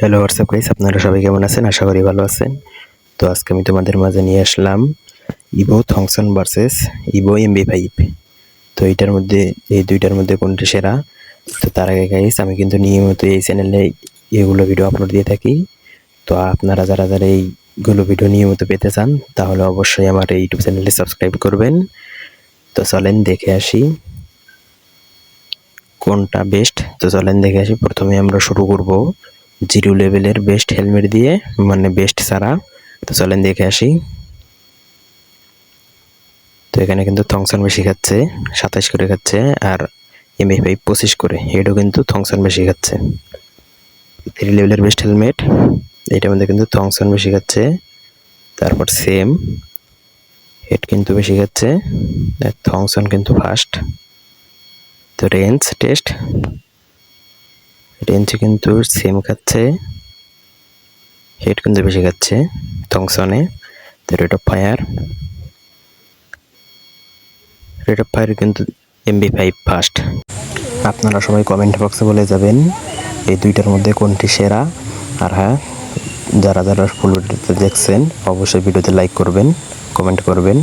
Hello WhatsApp guys আপনারা সবাই কেমন আছেন? আশা করি ভালো আছেন। তো আজকে আমি তোমাদের মাঝে নিয়ে আসলাম Evo Thompson versus Evo MP five তো এইটার মধ্যে, এই দুইটার মধ্যে কোনটি সেরা? তো তার আগে গাইস আমি কিন্তু নিয়মিত এই চ্যানেলে এগুলো ভিডিও আপলোড দিয়ে থাকি। তো আপনারা যারা যারা এইগুলো ভিডিও নিয়মিত পেতে চান, তাহলে অবশ্যই আমার এই ইউটিউব চ্যানেলটি সাবস্ক্রাইব করবেন। তো চলেন দেখে আসি কোনটা বেস্ট তো চলেন দেখে আসি। প্রথমে আমরা শুরু করব। জিরো লেভেলের বেস্ট হেলমেট দিয়ে মানে বেস্ট ছাড়া তো চলেন দেখে আসি। তো এখানে কিন্তু থংসন বেশি খাচ্ছে, সাতাশ করে খাচ্ছে, আর এমএ ফাইভ পঁচিশ করে। এটাও কিন্তু থংসন বেশি খাচ্ছে। থ্রি লেভেলের বেস্ট হেলমেট এটার মধ্যে কিন্তু থংসন বেশি খাচ্ছে। তারপর সেম হেড কিন্তু বেশি খাচ্ছে। থংসন কিন্তু ফার্স্ট তো রেঞ্জ টেস্ট রেঞ্জ কিন্তু সেম খাচ্ছে। হেড কিন্তু বেশি খাচ্ছে থংসনে তো rate of fire rate of fire কিন্তু এমবি ফাইভ ফার্স্ট আপনারা সবাই কমেন্ট বক্সে বলে যাবেন এই দুইটার মধ্যে কোনটি সেরা। আর হ্যাঁ যারা যারা ফুল ভিডিওতে দেখছেন, অবশ্যই ভিডিওতে লাইক করবেন কমেন্ট করবেন।